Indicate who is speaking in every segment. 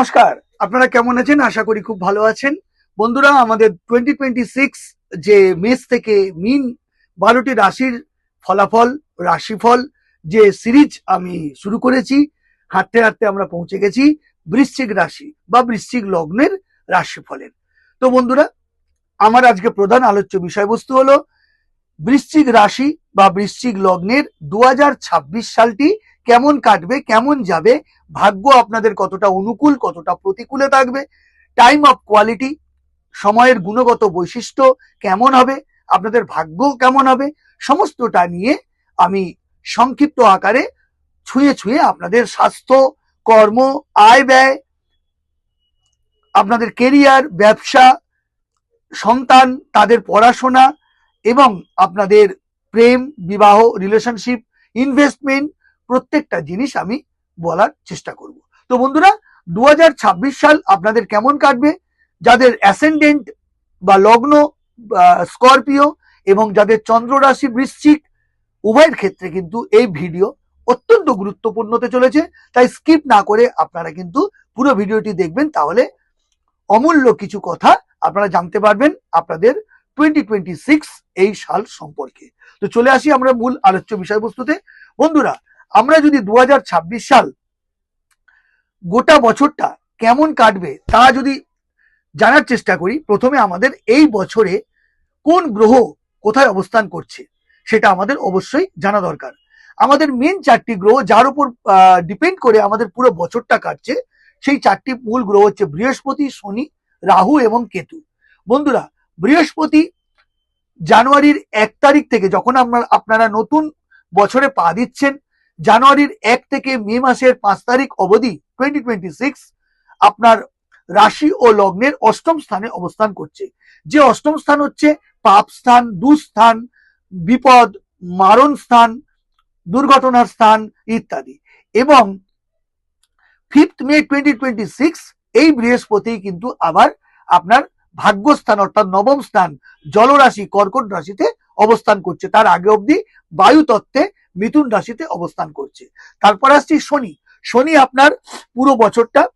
Speaker 1: নমস্কার। আপনারা কেমন আছেন? আশা করি খুব ভালো আছেন। বন্ধুরা, আমাদের টোয়েন্টি টোয়েন্টি সিক্স যে মেস থেকে মিন বারোটি রাশির ফলাফল, রাশিফল যে সিরিজ আমি শুরু করেছি, হাঁটতে হাঁটতে আমরা পৌঁছে গেছি বৃশ্চিক রাশি বা বৃশ্চিক লগ্নের রাশিফলের। তো বন্ধুরা, আমার আজকে প্রধান আলোচ্য বিষয়বস্তু হলো বৃশ্চিক রাশি বা বৃশ্চিক লগ্নের দু হাজার ছাব্বিশ সালটি কেমন কাটবে, কেমন যাবে, ভাগ্য আপনাদের কতটা অনুকূল, কতটা প্রতিকূলে থাকবে টাইম অফ কোয়ালিটি সময়ের গুণগত বৈশিষ্ট্য কেমন হবে, আপনাদের ভাগ্য কেমন হবে, সমস্তটা নিয়ে আমি সংক্ষিপ্ত আকারে ছুঁয়ে ছুঁয়ে আপনাদের স্বাস্থ্য, কর্ম, আয় ব্যয়, আপনাদের কেরিয়ার ব্যবসা, সন্তান, তাদের পড়াশোনা এবং আপনাদের প্রেম, বিবাহ রিলেশনশিপ ইনভেস্টমেন্ট প্রত্যেকটা জিনিস আমি বলার চেষ্টা করব। তো বন্ধুরা দু হাজার ছাব্বিশ সাল আপনাদের কেমন কাটবে? যাদের অ্যাসেন্ডেন্ট বা লগ্ন স্করপিও এবং যাদের চন্দ্র রাশি বৃশ্চিক, উভয়ের ক্ষেত্রে কিন্তু এই ভিডিও অত্যন্ত গুরুত্বপূর্ণ হতে চলেছে। তাই স্কিপ না করে আপনারা কিন্তু পুরো ভিডিওটি দেখবেন। তাহলে অমূল্য কিছু কথা আপনারা জানতে পারবেন। আপনাদের এই সাল সম্পর্কে। তো চলে আসি আমরা মূল আলোচ্য বিষয়বস্তুতে। বন্ধুরা, আমরা যদি দু সাল গোটা বছরটা কেমন কাটবে তা যদি জানার চেষ্টা করি, প্রথমে আমাদের এই বছরে কোন গ্রহ কোথায় অবস্থান করছে সেটা আমাদের অবশ্যই জানা দরকার। আমাদের মেন চারটি গ্রহ যার উপর ডিপেন্ড করে আমাদের পুরো বছরটা কাটছে, সেই চারটি মূল গ্রহ হচ্ছে বৃহস্পতি, শনি, রাহু এবং কেতু। বন্ধুরা বৃহস্পতি জানুয়ারির এক তারিখ থেকে যখন আপনার আপনারা নতুন বছরে পা দিচ্ছেন, জানুয়ারির এক থেকে মে মাসের পাঁচ তারিখ অবধি টোয়েন্টি টোয়েন্টি সিক্স আপনার রাশি ও লগ্নের অষ্টম স্থানে অবস্থান করছে। যে অষ্টম স্থান হচ্ছে পাপ স্থান, দুস্থান, বিপদ, মারণ স্থান, দুর্ঘটনার স্থান ইত্যাদি। এবং fifth May twenty twenty six এই বৃহস্পতি কিন্তু আবার আপনার ভাগ্যস্থান অর্থাৎ নবম স্থান জলরাশি, কর্কট রাশিতে অবস্থান করছে। তার আগে অবধি বায়ু তত্ত্বে মিথুন রাশিতে অবস্থান করছে। তারপর আসছি শনি। শনি আপনার পুরো বছরটা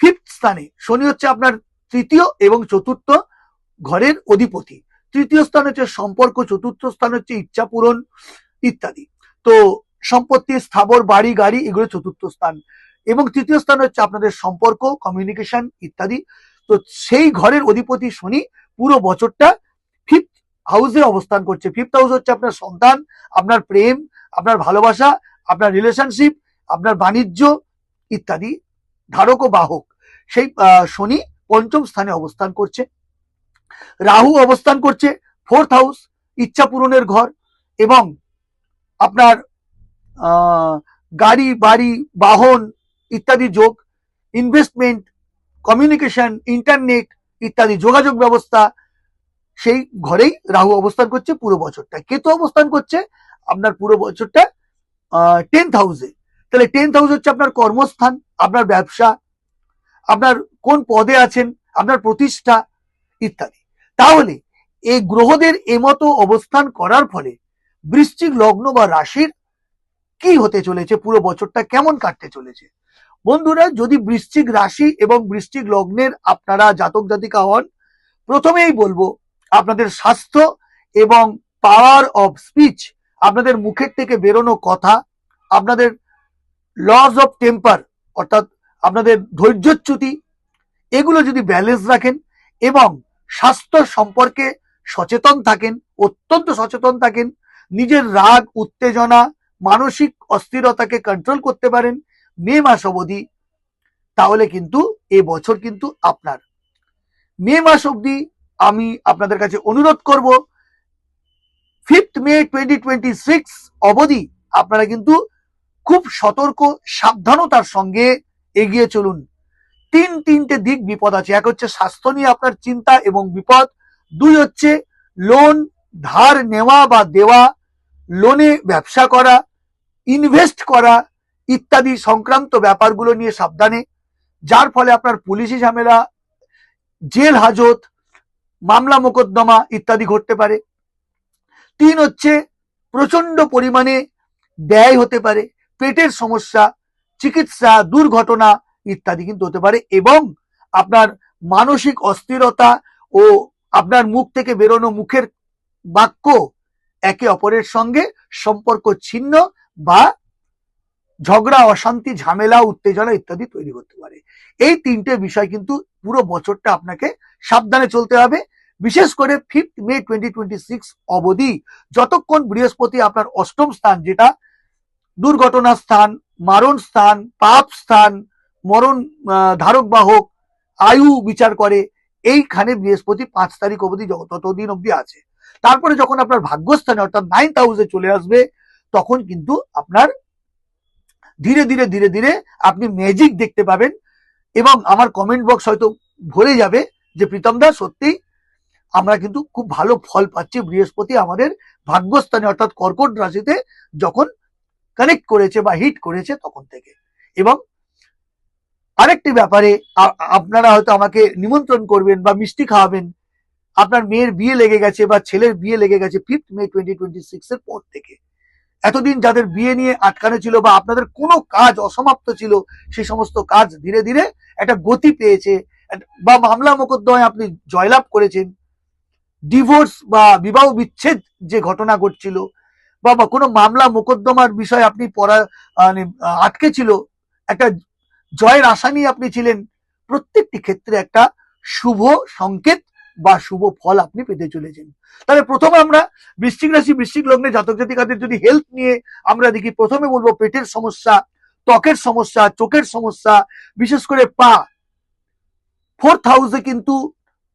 Speaker 1: ফিফথ স্থানে। শনি হচ্ছে আপনার তৃতীয় এবং চতুর্থ ঘরের অধিপতি। তৃতীয় স্থান হচ্ছে সম্পর্ক, চতুর্থ স্থান হচ্ছে ইচ্ছা পূরণ ইত্যাদি। তো সম্পত্তি, স্থাবর, বাড়ি, গাড়ি, এগুলো চতুর্থ স্থান। এবং তৃতীয় স্থান হচ্ছে আপনাদের সম্পর্ক কমিউনিকেশন ইত্যাদি। তো সেই ঘরের অধিপতি শনি পুরো বছরটা ফিফথ হাউসে অবস্থান করছে। ফিফথ হাউস হচ্ছে আপনার সন্তান, আপনার প্রেম, আপনার ভালোবাসা, আপনার রিলেশনশিপ আপনার বাণিজ্য ইত্যাদি, ধারক ও বাহক। সেই শনি পঞ্চম স্থানে অবস্থান করছে। রাহু অবস্থান করছে ফোর্থ হাউস ইচ্ছা পূরণের ঘর এবং আপনার গাড়ি, বাড়ি, বাহন ইত্যাদি যোগ ইনভেস্টমেন্ট কমিউনিকেশন ইন্টারনেট ইত্যাদি যোগাযোগ ব্যবস্থা, সেই ঘরেই রাহু অবস্থান করছে পুরো বছরটা। কেতু অবস্থান করছে আপনার পুরো বছরটা টেন্থ হাউসে তাহলে টেন্থ হাউস হচ্ছে আপনার কর্মস্থান, আপনার ব্যবসা, আপনার কোন পদে আছেন, আপনার প্রতিষ্ঠা ইত্যাদি। তাহলে এই গ্রহদের এমতো অবস্থান করার ফলে বৃশ্চিক লগ্ন বা রাশির কি হতে চলেছে, পুরো বছরটা কেমন কাটতে চলেছে? বন্ধুরা, যদি বৃশ্চিক রাশি এবং বৃশ্চিক লগ্নের আপনারা জাতক জাতিকা হন, প্রথমেই বলব আপনাদের স্বাস্থ্য এবং পাওয়ার অফ স্পিচ আপনাদের মুখের থেকে বেরোনো কথা, আপনাদের লস অফ টেম্পার অর্থাৎ আপনাদের ধৈর্যচ্যুতি, এগুলো যদি ব্যালেন্স রাখেন এবং স্বাস্থ্য সম্পর্কে সচেতন থাকেন, অত্যন্ত সচেতন থাকেন, নিজের রাগ, উত্তেজনা, মানসিক অস্থিরতাকে কন্ট্রোল করতে পারেন মে মাস অবধি, তাহলে কিন্তু এ বছর কিন্তু আপনার। মে মাস অবধি আমি আপনাদের কাছে অনুরোধ করব fifth May twenty twenty six অবধি আপনারা কিন্তু খুব সতর্ক, সাবধানতার সঙ্গে এগিয়ে চলুন। তিন তিনটে দিক বিপদ আছে। এক হচ্ছে স্বাস্থ্য নিয়ে আপনার চিন্তা এবং বিপদ। দুই হচ্ছে লোন ধার নেওয়া বা দেওয়া লোনে ব্যবসা করা ইনভেস্ট করা ইত্যাদি সংক্রান্ত ব্যাপারগুলো নিয়ে সাবধানে। যার ফলে আপনার পুলিশি ঝামেলা, জেল হাজত, মামলা মোকদ্দমা ইত্যাদি ঘটতে পারে। তিন হচ্ছে প্রচণ্ড পরিমাণে ব্যয় হতে পারে, পেটের সমস্যা, চিকিৎসা, দুর্ঘটনা ইত্যাদি কিন্তু হতে পারে এবং আপনার মানসিক অস্থিরতা ও আপনার মুখ থেকে বেরোনো মুখের বাক্য একে অপরের সঙ্গে সম্পর্ক ছিন্ন বা ঝগড়া, অশান্তি, ঝামেলা, উত্তেজনা ইত্যাদি তৈরি করতে পারে। এই তিনটে বিষয় কিন্তু পুরো বছরটা আপনাকে সাবধানে চলতে হবে। বিশেষ করে fifth May twenty twenty six অবধি যতক্ষণ বৃহস্পতি আপনার অষ্টম স্থান, যেটা দুর্ঘটনা স্থান মারণ স্থান পাপ স্থান মরণ ধারক বাহক আয়ু বিচার করে, এইখানে বৃহস্পতি পাঁচ তারিখ অবধি ততদিন অবধি আছে। তারপরে যখন আপনার ভাগ্যস্থানে অর্থাৎ নাইন্থ হাউসে চলে আসবে, তখন কিন্তু আপনার ধীরে ধীরে ধীরে ধীরে আপনি ম্যাজিক দেখতে পাবেন এবং আমার কমেন্ট বক্স হয়তো ভরে যাবে যে প্রীতম দা, সত্যি আমরা কিন্তু খুব ভালো ফল পাচ্ছি বৃহস্পতি আমাদের ভাগ্যস্থানে অর্থাৎ কর্কট রাশিতে যখন কানেক্ট করেছে বা হিট করেছে তখন থেকে। এবং আরেকটি ব্যাপারে আপনারা হয়তো আমাকে নিমন্ত্রণ করবেন বা মিষ্টি খাওয়াবেন। আপনার মেয়ের বিয়ে লেগে গেছে বা ছেলের বিয়ে লেগে গেছে fifth May twenty twenty six এর পর থেকে। এতদিন যাদের বিয়ে নিয়ে আটকানো ছিল বা আপনাদের কোনো কাজ অসমাপ্ত ছিল, সেই সমস্ত কাজ ধীরে ধীরে একটা গতি পেয়েছে। বা মামলা মোকদ্দমায় আপনি জয়লাভ করেছেন। ডিভোর্স বা বিবাহ বিচ্ছেদ যে ঘটনা ঘটছিল, বা কোনো মামলা মোকদ্দমার বিষয়ে আপনি পড়া মানে আটকে ছিল, একটা জয়ের আশা নিয়ে আপনি ছিলেন, প্রত্যেকটি ক্ষেত্রে একটা শুভ সংকেত বা শুভ ফল আপনি পেতে চলেছেন। তাহলে প্রথমে আমরা বৃশ্চিক রাশি, বৃশ্চিক লগ্নে জাতক জাতিকাদের যদি হেলথ নিয়ে আমরা দেখি, প্রথমে বলব পেটের সমস্যা, ত্বকের সমস্যা, চোখের সমস্যা, বিশেষ করে পা। ফোর্থ হাউসে কিন্তু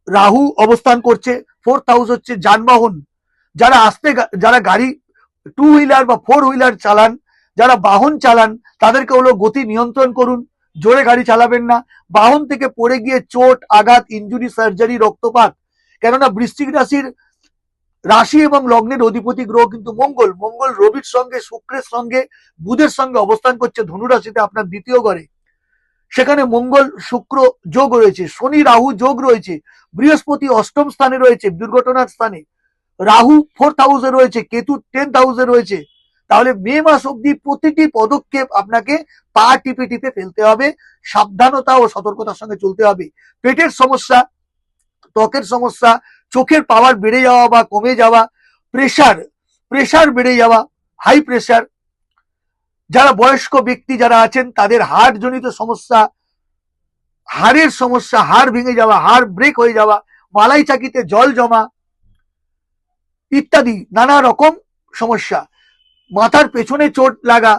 Speaker 1: রাহু অবস্থান করছে। ফোর্থ হাউস হচ্ছে যানবাহন। যারা আসতে যারা গাড়ি টু হুইলার বা ফোর হুইলার চালান, যারা বাহন চালান, তাদেরকে হলো গতি নিয়ন্ত্রণ করুন। জোরে গাড়ি চালাবেন না। বাহন থেকে পড়ে গিয়ে চোট, আঘাত ইঞ্জুরি সার্জারি রক্তপাত। কেননা বৃশ্চিক রাশির রাশি এবং লগ্নের অধিপতি গ্রহ কিন্তু মঙ্গল। মঙ্গল রবির সঙ্গে, শুক্রের সঙ্গে, বুধের সঙ্গে অবস্থান করছে ধনু রাশিতে আপনার দ্বিতীয় ঘরে। সেখানে মঙ্গল, শুক্র যোগ রয়েছে, শনি, রাহু যোগ রয়েছে, বৃহস্পতি অষ্টম স্থানে রয়েছে, দুর্ঘটনার স্থানে। রাহু ফোর্থ হাউসে রয়েছে, কেতু টেন্থ হাউসে রয়েছে তাহলে মে মাস অব্দি প্রতিটি পদক্ষেপ আপনাকে পা টিপে টিপে ফেলতে হবে, সাবধানতা ও সতর্কতার সঙ্গে চলতে হবে। পেটের সমস্যা, ত্বকের সমস্যা, চোখের পাওয়ার বেড়ে যাওয়া বা কমে যাওয়া প্রেশার প্রেশার বেড়ে যাওয়া হাই প্রেশার যারা বয়স্ক ব্যক্তি যারা আছেন, তাদের হার্ট জনিত সমস্যা, হাড়ের সমস্যা, হাড় ভেঙে যাওয়া, হাড় ব্রেক হয়ে যাওয়া মালাই চাকিতে জল জমা, ইত্যাদি, নানা রকম সমস্যা। মাথার পেছনে চোট লাগা,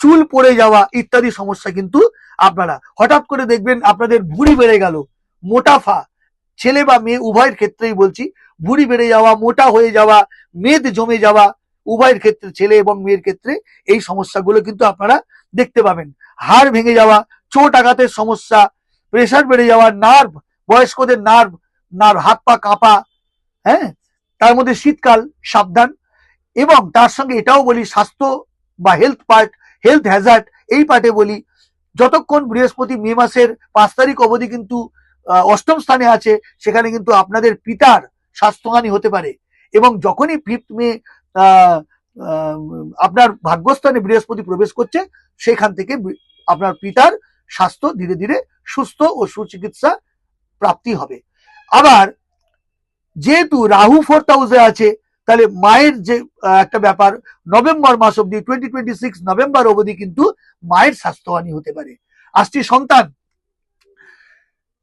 Speaker 1: চুল পড়ে যাওয়া ইত্যাদি সমস্যা কিন্তু আপনারা। হঠাৎ করে দেখবেন আপনাদের ভুঁড়ি বেড়ে গেল মোটাফা ছেলে বা মেয়ে, উভয়ের ক্ষেত্রেই বলছি, ভুঁড়ি বেড়ে যাওয়া, মোটা হয়ে যাওয়া, মেদ জমে যাওয়া, উভয়ের ক্ষেত্রে, ছেলে এবং মেয়ের ক্ষেত্রে এই সমস্যাগুলো কিন্তু আপনারা দেখতে পাবেন। হাড় ভেঙে যাওয়া, চোট আঘাতের সমস্যা, প্রেশার বেড়ে যাওয়া, নার্ভ, বয়স্কদের নার্ভ নার্ভ, হাত পা কাঁপা হ্যাঁ? তার মধ্যে শীতকাল, সাবধান। এবং তার সঙ্গে এটাও বলি, স্বাস্থ্য বা হেলথ পার্ট হেলথ হ্যাজার্ড এই পার্টে বলি, যতক্ষণ বৃহস্পতি মে মাসের পাঁচ তারিখ অবধি কিন্তু অষ্টম স্থানে আছে, সেখানে কিন্তু আপনাদের পিতার স্বাস্থ্যহানি হতে পারে। এবং যখনই ফিফথ মে আপনার ভাগ্যস্থানে বৃহস্পতি প্রবেশ করছে, সেখান থেকে আপনার পিতার স্বাস্থ্য ধীরে ধীরে সুস্থ ও সুচিকিৎসা প্রাপ্তি হবে। আবার, যেহেতু রাহু ফোর্থ হাউসে আছে তাহলে মায়ের যে একটা ব্যাপার, নভেম্বর মাস অব্দি টোয়েন্টি টোয়েন্টি সিক্স নভেম্বর অবধি কিন্তু মায়ের স্বাস্থ্যহানি হতে পারে। আসছে সন্তান।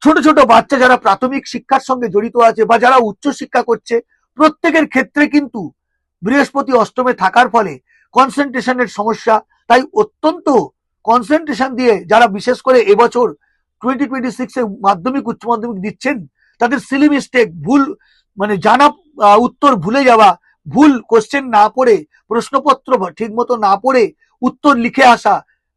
Speaker 1: ছোট ছোট বাচ্চা যারা প্রাথমিক শিক্ষার সঙ্গে জড়িত আছে বা যারা উচ্চ শিক্ষা করছে, প্রত্যেকের ক্ষেত্রে কিন্তু বৃহস্পতি অষ্টমে থাকার ফলে কনসেন্ট্রেশনের সমস্যা, তাই অত্যন্ত কনসেন্ট্রেশন দিয়ে যারা বিশেষ করে এবছর টোয়েন্টি টোয়েন্টি সিক্সে মাধ্যমিক, উচ্চ মাধ্যমিক দিচ্ছেন, তাদের সিলি মিস্টেক ভুল মানে জানা উত্তর ভুলে যাওয়া, ভুল কোশ্চেন না পড়ে, প্রশ্নপত্র ঠিক মতো না পড়ে উত্তর লিখে আসা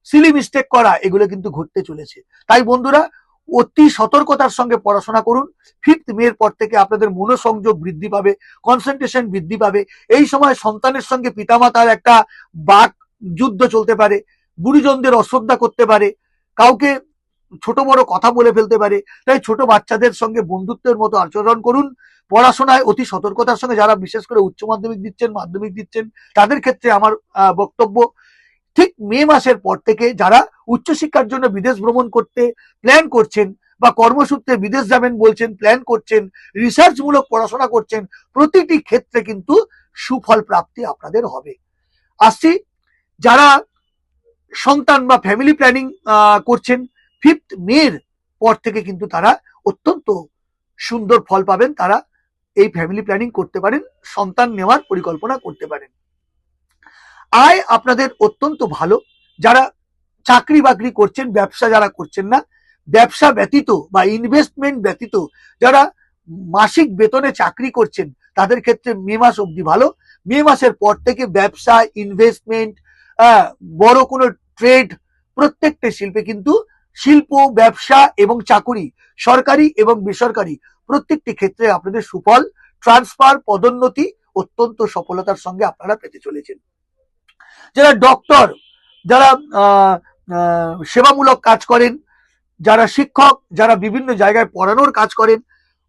Speaker 1: সিলি মিস্টেক করা, এগুলো কিন্তু ঘটতে চলেছে। তাই বন্ধুরা, অতি সতর্কতার সঙ্গে পড়াশোনা করুন। ফিফথ মের পর থেকে আপনাদের মনোসংযোগ বৃদ্ধি পাবে কনসেন্ট্রেশন বৃদ্ধি পাবে। এই সময় সন্তানের সঙ্গে পিতামাতার একটা বাক যুদ্ধ চলতে পারে, গুরুজনদের অশ্রদ্ধা করতে পারে, কাউকে ছোট বড় কথা বলে ফেলতে পারে। তাই ছোট বাচ্চাদের সঙ্গে বন্ধুত্বের মতো আচরণ করুন। পড়াশোনায় অতি সতর্কতার সঙ্গে যারা বিশেষ করে উচ্চ মাধ্যমিক দিচ্ছেন মাধ্যমিক দিচ্ছেন, তাদের ক্ষেত্রে আমার বক্তব্য, ঠিক মে মাসের পর থেকে যারা উচ্চশিক্ষার জন্য বিদেশ ভ্রমণ করতে প্ল্যান করছেন বা কর্মসূত্রে বিদেশ যাবেন বলছেন প্ল্যান করছেন রিসার্চ মূলক পড়াশোনা করছেন, প্রতিটি ক্ষেত্রে কিন্তু সুফল প্রাপ্তি আপনাদের হবে। আসছি, যারা সন্তান বা ফ্যামিলি প্ল্যানিং করছেন ফিফথ মের পর থেকে কিন্তু তারা অত্যন্ত সুন্দর ফল পাবেন। তারা এই ফ্যামিলি প্ল্যানিং করতে পারেন, সন্তান নেওয়ার পরিকল্পনা করতে পারেন। আয় আপনাদের অত্যন্ত ভালো। যারা চাকরি বাকরি করছেন, ব্যবসা যারা করছেন না, ব্যবসা ব্যতীত বা ইনভেস্টমেন্ট ব্যতীত যারা মাসিক বেতনে চাকরি করছেন, তাদের ক্ষেত্রে মে মাস অবধি ভালো। মে মাসের পর থেকে ব্যবসা ইনভেস্টমেন্ট বড় কোনো ট্রেড প্রত্যেকটা শিল্পে কিন্তু শিল্প, ব্যবসা এবং চাকুরি, সরকারি এবং বেসরকারি প্রত্যেকটি ক্ষেত্রে আপনাদের সুফল ট্রান্সফার পদোন্নতি অত্যন্ত সফলতার সঙ্গে আপনারা পেতে চলেছেন। যারা ডক্টর যারা সেবামূলক কাজ করেন, যারা শিক্ষক, যারা বিভিন্ন জায়গায় পড়ানোর কাজ করেন,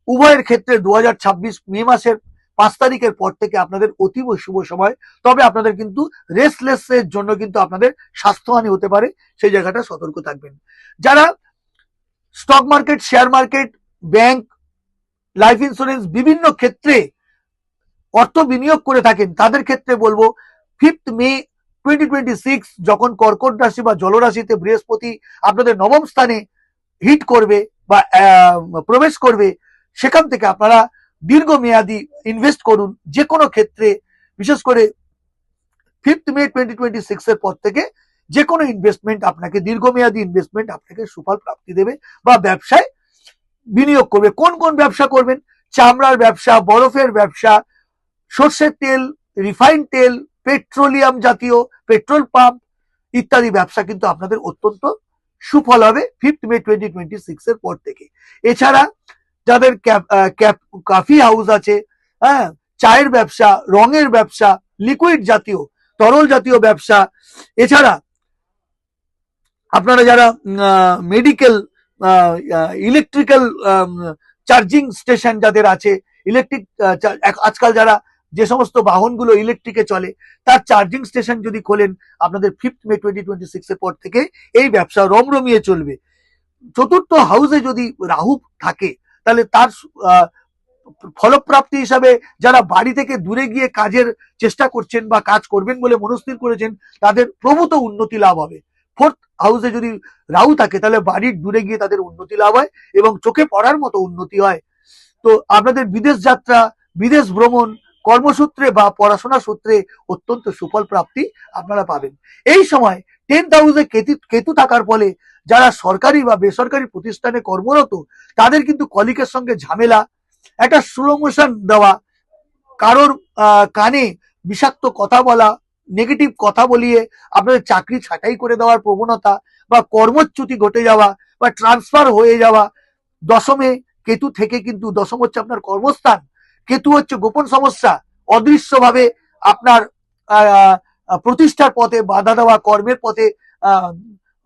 Speaker 1: উভয়ের ক্ষেত্রে দু হাজার ছাব্বিশ মে মাসের পাঁচ তারিখের পর থেকে আপনাদের অতীব শুভ সময়। তবে আপনাদের কিন্তু রেস্টলেস এর জন্য কিন্তু আপনাদের স্বাস্থ্যহানি হতে পারে, সেই জায়গাটা সতর্ক থাকবেন। যারা stock market share market bank life insurance বিভিন্ন ক্ষেত্রে অর্থ বিনিয়োগ করে থাকেন, তাদের ক্ষেত্রে বলব fifth May twenty twenty six যখন কর্কট রাশি বা জলরাশিতে বৃহস্পতি আপনাদের নবম স্থানে হিট করবে বা প্রবেশ করবে, সেখান থেকে আপনারা দীর্ঘমেয়াদী ইনভেস্ট করুন যে কোনো ক্ষেত্রে, বিশেষ করে fifth May twenty twenty six এর পর থেকে যে কোনো ইনভেস্টমেন্ট আপনাকে, দীর্ঘমেয়াদী ইনভেস্টমেন্ট আপনাকে সুফল প্রাপ্তি দেবে বা ব্যবসায় বিনিয়োগ করবে। কোন কোন ব্যবসা করবেন? চামড়ার ব্যবসা, বরফের ব্যবসা, সর্ষের তেল রিফাইন তেল পেট্রোলিয়াম জাতীয় পেট্রোল পাম্প ইত্যাদি ব্যবসা কিন্তু আপনাদের অত্যন্ত সুফল হবে fifth May twenty twenty six এর পর থেকে। এছাড়া যাদের কফি হাউস আছে হ্যাঁ চায়ের ব্যবসা, রঙের ব্যবসা লিকুইড জাতীয়, তরল জাতীয় ব্যবসা। এছাড়া আপনারা যারা মেডিকেল ইলেকট্রিক্যাল চার্জিং স্টেশন যাদের আছে ইলেকট্রিক আজকাল যারা যে সমস্ত বাহনগুলো ইলেকট্রিকে চলে, তার চার্জিং স্টেশন যদি খোলেন, আপনাদের fifth May twenty twenty six এর পর থেকে এই ব্যবসা রমরমিয়ে চলবে। চতুর্থ হাউসে যদি রাহু থাকে তাহলে তার ফলপ্রাপ্তি হিসাবে যারা বাড়ি থেকে দূরে গিয়ে কাজের চেষ্টা করছেন বা কাজ করবেন বলে মনস্থির করেছেন, তাদের প্রভূত উন্নতি লাভ হবে। ফোর্থ হাউসে যদি রাহু থাকে, তাহলে বাড়ির দূরে গিয়ে তাদের উন্নতি লাভ হয় এবং চোখে পড়ার মতো উন্নতি হয়। তো আপনাদের বিদেশ যাত্রা, বিদেশ ভ্রমণ কর্মসূত্রে বা পড়াশোনা সূত্রে অত্যন্ত সুফল প্রাপ্তি আপনারা পাবেন। এই সময় টেন্থ হাউসে কেতু কেতু থাকার ফলে যারা সরকারি বা বেসরকারি প্রতিষ্ঠানে কর্মরত, তাদের কিন্তু কলিকের সঙ্গে ঝামেলা, একটা স্লো মোশন দেওয়া, কারোর কানে বিষাক্ত কথা বলা নেগেটিভ কথা বলিয়ে আপনাদের চাকরি ছাঁটাই করে দেওয়ার প্রবণতা বা কর্মচ্যুতি ঘটে যাওয়া বা ট্রান্সফার হয়ে যাওয়া, দশমে কেতু থেকে কিন্তু দশম হচ্ছে আপনার কর্মস্থান। কেতু হচ্ছে গোপন সমস্যা। অদৃশ্যভাবে আপনার প্রতিষ্ঠার পথে বাধা দেওয়া, কর্মের পথে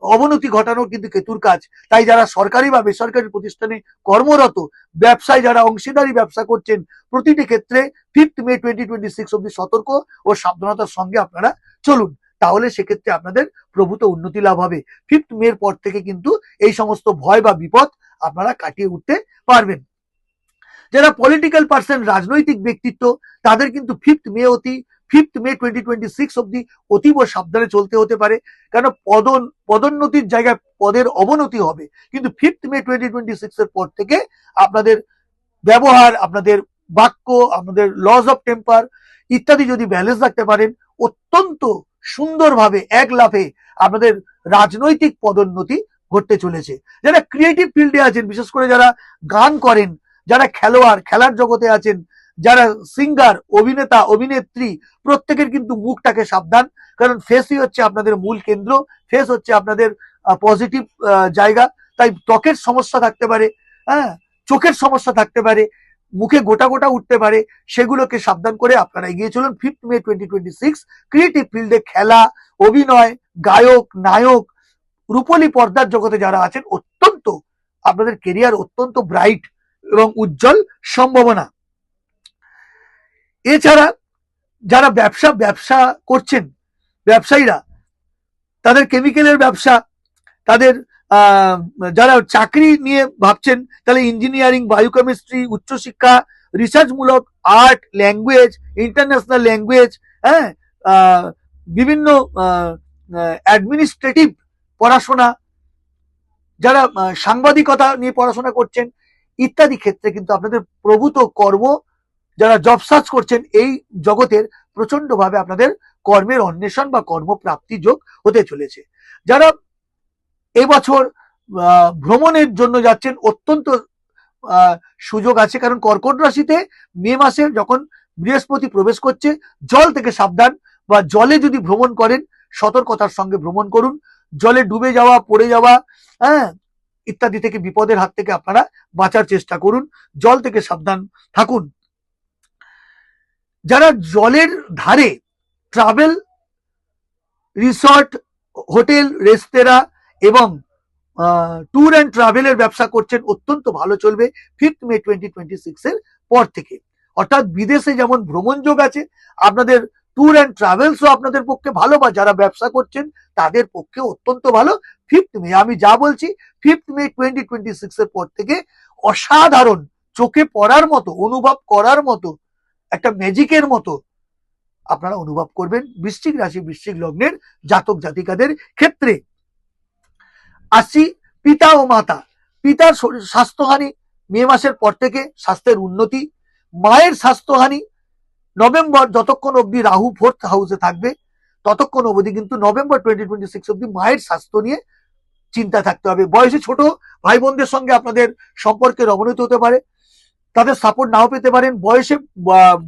Speaker 1: অবনতি ঘটানো কিন্তু কেতুর কাজ। তাই যারা সরকারি বা বেসরকারি প্রতিষ্ঠানে কর্মরত, ব্যবসায় যারা অংশীদারি ব্যবসা করছেন, প্রতিটি ক্ষেত্রে fifth May twenty twenty six অব্দি সতর্ক ও সাবধানতার সঙ্গে আপনারা চলুন। তাহলে সেক্ষেত্রে আপনাদের প্রভূত উন্নতি লাভ হবে। ফিফথ মের পর থেকে কিন্তু এই সমস্ত ভয় বা বিপদ আপনারা কাটিয়ে উঠতে পারবেন। যারা পলিটিক্যাল পার্সন রাজনৈতিক ব্যক্তিত্ব, তাদের কিন্তু ফিফথ মে অতি fifth May twenty twenty six অব্দি অতীব সাবধানে চলতে হতে পারে। কেন? পদন, পদোন্নতির জায়গায় পদের অবনতি হবে। কিন্তু fifth May twenty twenty six এর পর থেকে আপনাদের ব্যবহার, আপনাদের বাক্য, আপনাদের লস অফ টেম্পার ইত্যাদি যদি ব্যালেন্স রাখতে পারেন, অত্যন্ত সুন্দরভাবে এক লাফে আপনাদের রাজনৈতিক পদোন্নতি ঘটতে চলেছে। যারা ক্রিয়েটিভ ফিল্ডে আছেন, বিশেষ করে যারা গান করেন যারা খেলোয়াড়, খেলার জগতে আছেন, যারা সিঙ্গার অভিনেতা, অভিনেত্রী, প্রত্যেকের কিন্তু মুখটাকে সাবধান। কারণ ফেসই হচ্ছে আপনাদের মূল কেন্দ্র ফেস হচ্ছে আপনাদের পজিটিভ জায়গা। তাই ত্বকের সমস্যা থাকতে পারে হ্যাঁ? চোখের সমস্যা থাকতে পারে, মুখে গোটা গোটা উঠতে পারে, সেগুলোকে সাবধান করে আপনারা এগিয়ে চলুন। Fifth May twenty twenty six creative ফিল্ডে খেলা, অভিনয়, গায়ক, নায়ক, রূপলী পর্দার জগতে যারা আছেন, অত্যন্ত, আপনাদের কেরিয়ার অত্যন্ত ব্রাইট এবং উজ্জ্বল সম্ভাবনা। এছাড়া যারা ব্যবসা ব্যবসা করছেন, ব্যবসায়ীরা, তাদের কেমিক্যালের ব্যবসা, তাদের যারা চাকরি নিয়ে ভাবছেন, তাহলে ইঞ্জিনিয়ারিং বায়োকেমিস্ট্রি উচ্চশিক্ষা রিসার্চমূলক আর্ট ল্যাঙ্গুয়েজ ইন্টারন্যাশনাল ল্যাঙ্গুয়েজ হ্যাঁ বিভিন্ন অ্যাডমিনিস্ট্রেটিভ পড়াশোনা, যারা সাংবাদিকতা নিয়ে পড়াশোনা করছেন ইত্যাদি ক্ষেত্রে কিন্তু আপনাদের প্রভূত কর্ম যারা জব সার্চ করছেন এই জগতের প্রচন্ডভাবে আপনাদের কর্মের অন্বেষণ বা কর্মপ্রাপ্তি যোগ হতে চলেছে। যারা এবছর ভ্রমণের জন্য যাচ্ছেন, অত্যন্ত সুযোগ আছে। কারণ কর্কট রাশিতে মে মাসে যখন বৃহস্পতি প্রবেশ করছে, জল থেকে সাবধান বা জলে যদি ভ্রমণ করেন, সতর্কতার সঙ্গে ভ্রমণ করুন। জলে ডুবে যাওয়া, পড়ে যাওয়া হ্যাঁ ইত্যাদি থেকে বিপদের হাত থেকে আপনারা বাঁচার চেষ্টা করুন, জল থেকে সাবধান থাকুন। যারা জলের ধারে ট্রাভেল রিসর্ট হোটেল রেস্তোরাঁ এবং ট্যুর অ্যান্ড ট্রাভেলের ব্যবসা করছেন অত্যন্ত ভালো চলবে fifth May twenty twenty six এর পর থেকে। অর্থাৎ বিদেশে যেমন ভ্রমণ যোগ আছে, আপনাদের ট্যুর অ্যান্ড ট্রাভেলসও আপনাদের পক্ষে ভালো বা যারা ব্যবসা করছেন, তাদের পক্ষে অত্যন্ত ভালো। ফিফথ মে আমি যা বলছি fifth May twenty twenty six এর পর থেকে অসাধারণ, চোখে পড়ার মতো, অনুভব করার মতো, একটা ম্যাজিকের মতো আপনারা অনুভব করবেন বৃশ্চিক রাশি, বৃশ্চিক লগ্নের জাতক জাতিকাদের ক্ষেত্রে। আসি পিতা ও মাতা। পিতার স্বাস্থ্যহানি, মে মাসের পর থেকে স্বাস্থ্যের উন্নতি, মায়ের স্বাস্থ্যহানি নভেম্বর যতক্ষণ অবধি রাহু ফোর্থ হাউসে থাকবে, ততক্ষণ অবধি কিন্তু নভেম্বর টোয়েন্টি টোয়েন্টি সিক্স অব্দি মায়ের স্বাস্থ্য নিয়ে চিন্তা থাকতে হবে। বয়সে ছোট ভাই বোনদের সঙ্গে আপনাদের সম্পর্কের অবনতি হতে পারে, তাদের সাপোর্ট নাও পেতে পারেন। বয়সে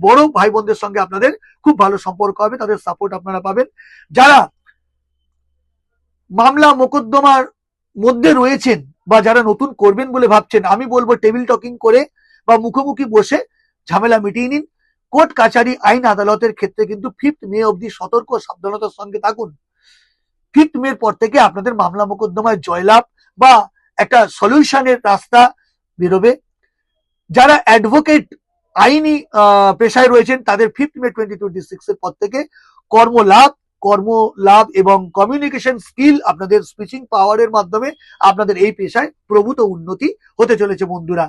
Speaker 1: বড় ভাই বোনদের সঙ্গে আপনাদের খুব ভালো সম্পর্ক হবে, তাদের সাপোর্ট আপনারা পাবেন। যারা মামলা মোকদ্দমার মধ্যে রয়েছেন বা যারা নতুন করবেন বলে ভাবছেন, আমি বলব টেবিল টকিং করে বা মুখোমুখি বসে ঝামেলা মিটিয়ে নিন। কোর্ট কাছারি আইন আদালতের ক্ষেত্রে কিন্তু ফিফথ মে অবধি সতর্ক সাবধানতার সঙ্গে থাকুন। ফিফথ মের পর থেকে আপনাদের মামলা মোকদ্দমায় জয়লাভ বা একটা সলিউশনের রাস্তা বেরোবে। যারা অ্যাডভোকেট আইনি পেশায় রয়েছেন, তাদের fifth May twenty twenty six এর পর থেকে কর্মলাভ কর্ম লাভ এবং কমিউনিকেশন স্কিল আপনাদের স্পিচিং পাওয়ারের মাধ্যমে আপনাদের এই পেশায় প্রভূত উন্নতি হতে চলেছে বন্ধুরা।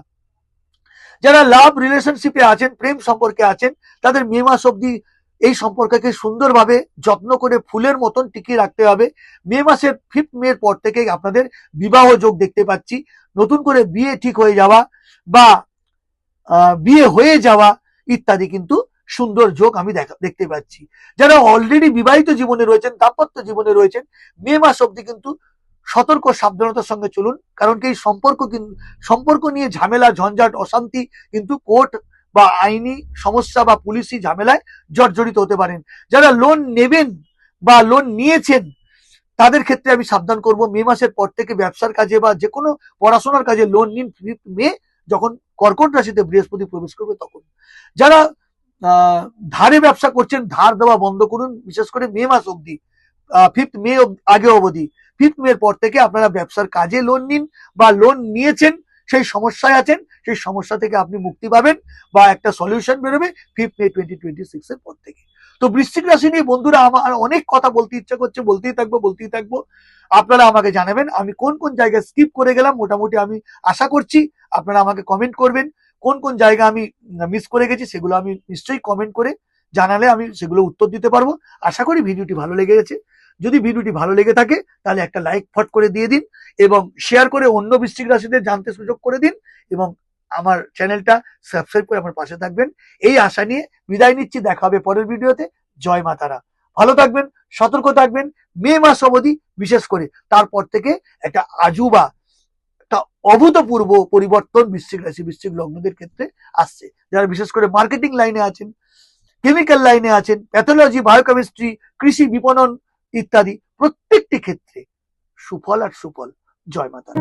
Speaker 1: যারা লাভ রিলেশনশিপে আছেন, প্রেম সম্পর্কে আছেন, তাদের মে মাস অব্দি এই সম্পর্ককে সুন্দরভাবে যত্ন করে ফুলের মতন টিকিয়ে রাখতে হবে। মে মাসের ফিফথ মে পর থেকে আপনাদের বিবাহ যোগ দেখতে পাচ্ছি। নতুন করে বিয়ে ঠিক হয়ে যাওয়া বা বিয়ে হয়ে যাওয়া ইত্যাদি কিন্তু সুন্দর যোগ আমি দেখা, দেখতে পাচ্ছি। যারা অলরেডি বিবাহিত জীবনে রয়েছেন, দাম্পত্য জীবনে রয়েছেন, মে মাস অব্দি কিন্তু সতর্ক, সাবধানতার সঙ্গে চলুন। কারণ কি এই সম্পর্ক সম্পর্ক নিয়ে ঝামেলা, ঝঞ্ঝাট, অশান্তি কিন্তু কোর্ট বা আইনি সমস্যা বা পুলিশি ঝামেলায় জর্জরিত হতে পারেন। যারা লোন নেবেন বা লোন নিয়েছেন, তাদের ক্ষেত্রে আমি সাবধান করব। মে মাসের পর থেকে ব্যবসার কাজে বা যে কোনো পড়াশোনার কাজে লোন নিন। ফিফথ মে যখন কর্কট রাশিতে বৃহস্পতি প্রবেশ করবে তখন। যারা ধারে ব্যবসা করছেন, ধার দেওয়া বন্ধ করুন। বিশেষ করে মে মাস অবধি ফিফথ মে আগে অবধি। ফিফথ মে এর পর থেকে আপনারা ব্যবসার কাজে লোন নিন বা লোন নিয়েছেন, সেই সমস্যায় আছেন, সেই সমস্যা থেকে আপনি মুক্তি পাবেন বা একটা সলিউশন বেরোবে fifth May twenty twenty six এর পর থেকে। তো বৃশ্চিক রাশি নিয়ে বন্ধুরা, আমার অনেক কথা বলতে ইচ্ছা করছে, বলতেই থাকব বলতেই থাকব। আপনারা আমাকে জানাবেন, আমি কোন কোন জায়গায় স্কিপ করে গেলাম, মোটামুটি আমি আশা করছি, আপনারা আমাকে কমেন্ট করবেন। কোন কোন জায়গা আমি মিস করে গেছি, সেগুলো আমি নিশ্চয়ই কমেন্ট করে জানালে আমি সেগুলো উত্তর দিতে পারব। আশা করি ভিডিওটি ভালো লেগে গেছে। যদি ভিডিওটি ভালো লেগে থাকে, তাহলে একটা লাইক ফট করে দিয়ে দিন এবং শেয়ার করে অন্য বৃশ্চিক রাশিদের জানতে সুযোগ করে দিন এবং আমার চ্যানেলটা সাবস্ক্রাইব করে আমার পাশে থাকবেন। এই আশা নিয়ে বিদায় নিচ্ছি। দেখা হবে পরের ভিডিওতে। জয় মাতারা ভালো থাকবেন, সতর্ক থাকবেন। মে মাস অবধি বিশেষ করে। তারপর থেকে একটা আজুবা, একটা অভূতপূর্ব পরিবর্তন বৃশ্চিক রাশি, বৃশ্চিক লগ্নদের ক্ষেত্রে আসছে। যারা বিশেষ করে মার্কেটিং লাইনে আছেন কেমিক্যাল লাইনে আছেন প্যাথোলজি বায়োকেমিস্ট্রি কৃষি বিপণন ইত্যাদি প্রত্যেকটি ক্ষেত্রে সুফল আর সুফল জয় মাতা।